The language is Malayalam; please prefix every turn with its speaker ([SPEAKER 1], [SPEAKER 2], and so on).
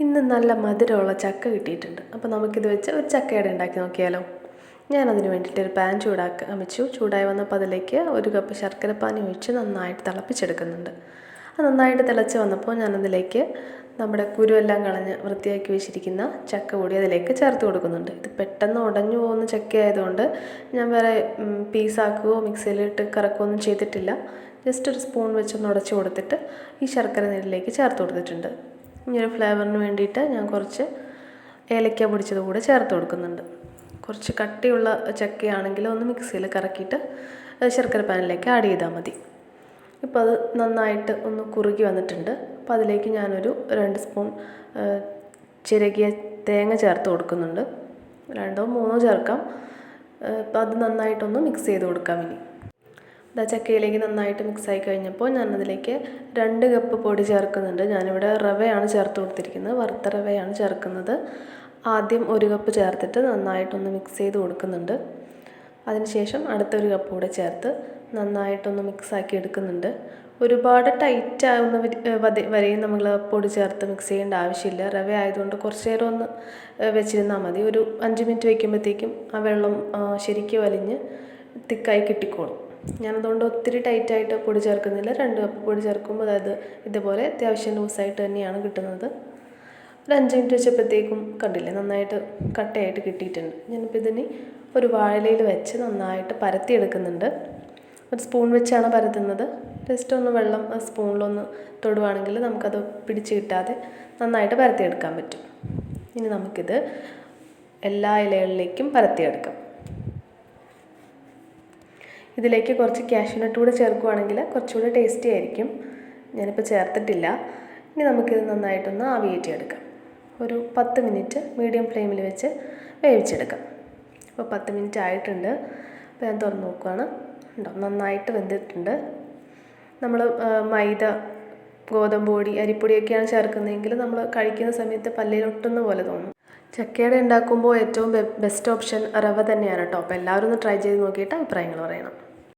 [SPEAKER 1] ഇന്ന് നല്ല മധുരമുള്ള ചക്ക കിട്ടിയിട്ടുണ്ട്. അപ്പോൾ നമുക്കിത് വെച്ച് ഒരു ചക്കയുടെ ഉണ്ടാക്കി നോക്കിയാലോ? ഞാനതിന് വേണ്ടിയിട്ട് ഒരു പാൻ ചൂടാക്കാൻ വെച്ചു ചൂടായി വന്നപ്പോൾ അതിലേക്ക് ഒരു കപ്പ് ശർക്കര പാനി ഒഴിച്ച് നന്നായിട്ട് തിളപ്പിച്ചെടുക്കുന്നുണ്ട്. അത് നന്നായിട്ട് തിളച്ച് വന്നപ്പോൾ ഞാനതിലേക്ക് നമ്മുടെ കുരുവെല്ലാം കളഞ്ഞ് വൃത്തിയാക്കി വെച്ചിരിക്കുന്ന ചക്ക കൂടി അതിലേക്ക് ചേർത്ത് കൊടുക്കുന്നുണ്ട്. ഇത് പെട്ടെന്ന് ഉടഞ്ഞു പോകുന്ന ചക്ക ആയതുകൊണ്ട് ഞാൻ വേറെ പീസാക്കുകയോ മിക്സിയിലിട്ട് കറക്കുകയോ ഒന്നും ചെയ്തിട്ടില്ല. ജസ്റ്റ് ഒരു സ്പൂൺ വെച്ചൊന്ന് ഉടച്ചു കൊടുത്തിട്ട് ഈ ശർക്കര നീരിലേക്ക് ചേർത്ത് കൊടുത്തിട്ടുണ്ട്. ഇനി ഒരു ഫ്ലേവറിന് വേണ്ടിയിട്ട് ഞാൻ കുറച്ച് ഏലക്ക പൊടിച്ചത് കൂടെ ചേർത്ത് കൊടുക്കുന്നുണ്ട്. കുറച്ച് കട്ടിയുള്ള ചക്കയാണെങ്കിൽ ഒന്ന് മിക്സിയിൽ കറക്കിയിട്ട് ശർക്കര പാനിലേക്ക് ആഡ് ചെയ്താൽ മതി. ഇപ്പോൾ അത് നന്നായിട്ട് ഒന്ന് കുറുകി വന്നിട്ടുണ്ട്. അപ്പോൾ അതിലേക്ക് ഞാനൊരു രണ്ട് സ്പൂൺ ചിരകിയ തേങ്ങ ചേർത്ത് കൊടുക്കുന്നുണ്ട്. രണ്ടോ മൂന്നോ ചേർക്കാം. അപ്പോൾ അത് നന്നായിട്ടൊന്ന് മിക്സ് ചെയ്ത് കൊടുക്കാം ഇനി. ഇതാ ചക്കയിലേക്ക് നന്നായിട്ട് മിക്സായി കഴിഞ്ഞപ്പോൾ ഞാനതിലേക്ക് രണ്ട് കപ്പ് പൊടി ചേർക്കുന്നുണ്ട്. ഞാനിവിടെ റവയാണ് ചേർത്ത് കൊടുത്തിരിക്കുന്നത്. വറുത്ത റവയാണ് ചേർക്കുന്നത്. ആദ്യം ഒരു കപ്പ് ചേർത്തിട്ട് നന്നായിട്ടൊന്ന് മിക്സ് ചെയ്ത് കൊടുക്കുന്നുണ്ട്. അതിനുശേഷം അടുത്തൊരു കപ്പ് കൂടെ ചേർത്ത് നന്നായിട്ടൊന്ന് മിക്സാക്കി എടുക്കുന്നുണ്ട്. ഒരുപാട് ടൈറ്റ് ആവുന്ന വരെയും നമ്മൾ പൊടി ചേർത്ത് മിക്സ് ചെയ്യേണ്ട ആവശ്യമില്ല. റവ ആയതുകൊണ്ട് കുറച്ച് നേരം ഒന്ന് വെച്ചിരുന്നാൽ മതി. ഒരു അഞ്ച് മിനിറ്റ് വയ്ക്കുമ്പോഴത്തേക്കും ആ വെള്ളം ശരിക്കും വലിഞ്ഞ് തിക്കായി കിട്ടിക്കോളും. ഞാനതുകൊണ്ട് ഒത്തിരി ടൈറ്റായിട്ട് പൊടി ചേർക്കുന്നില്ല. രണ്ട് കപ്പ് പൊടി ചേർക്കുമ്പോൾ അതായത് ഇതുപോലെ അത്യാവശ്യം ലൂസായിട്ട് തന്നെയാണ് കിട്ടുന്നത്. ഒരു അഞ്ച് മിനിറ്റ് വെച്ചപ്പോഴത്തേക്കും കണ്ടില്ലേ നന്നായിട്ട് കട്ടയായിട്ട് കിട്ടിയിട്ടുണ്ട്. ഞാനിപ്പോൾ ഇതിന് ഒരു വാഴയിലയിൽ വെച്ച് നന്നായിട്ട് പരത്തിയെടുക്കുന്നുണ്ട്. ഒരു സ്പൂൺ വെച്ചാണ് പരത്തുന്നത്. ജസ്റ്റ് ഒന്ന് വെള്ളം ആ സ്പൂണിലൊന്ന് തൊടുവാണെങ്കിൽ നമുക്കത് പിടിച്ച് കിട്ടാതെ നന്നായിട്ട് പരത്തിയെടുക്കാൻ പറ്റും. ഇനി നമുക്കിത് എല്ലാ ഇലകളിലേക്കും പരത്തിയെടുക്കാം. ഇതിലേക്ക് കുറച്ച് കാഷ്യൂനട്ട് കൂടെ ചേർക്കുകയാണെങ്കിൽ കുറച്ചുകൂടെ ടേസ്റ്റി ആയിരിക്കും. ഞാനിപ്പോൾ ചേർത്തിട്ടില്ല. ഇനി നമുക്കിത് നന്നായിട്ടൊന്ന് ആവിയേറ്റിയെടുക്കാം. ഒരു പത്ത് മിനിറ്റ് മീഡിയം ഫ്ലെയിമിൽ വെച്ച് വേവിച്ചെടുക്കാം. അപ്പോൾ പത്ത് മിനിറ്റ് ആയിട്ടുണ്ട്. അപ്പോൾ ഞാൻ തുറന്ന് നോക്കുകയാണ് ഉണ്ടോ നന്നായിട്ട് വെന്തിട്ടുണ്ട്. നമ്മൾ മൈദ ഗോതമ്പ് പൊടി അരിപ്പൊടിയൊക്കെയാണ് ചേർക്കുന്നതെങ്കിൽ നമ്മൾ കഴിക്കുന്ന സമയത്ത് പല്ലിൽ ഒട്ടുന്ന പോലെ തോന്നും. ചക്കയുടെ ഉണ്ടാക്കുമ്പോൾ ഏറ്റവും ബെസ്റ്റ് ഓപ്ഷൻ റവ തന്നെയാണ് കേട്ടോ. അപ്പോൾ എല്ലാവരും ഒന്ന് ട്രൈ ചെയ്ത് നോക്കിയിട്ട് അഭിപ്രായങ്ങൾ പറയണം.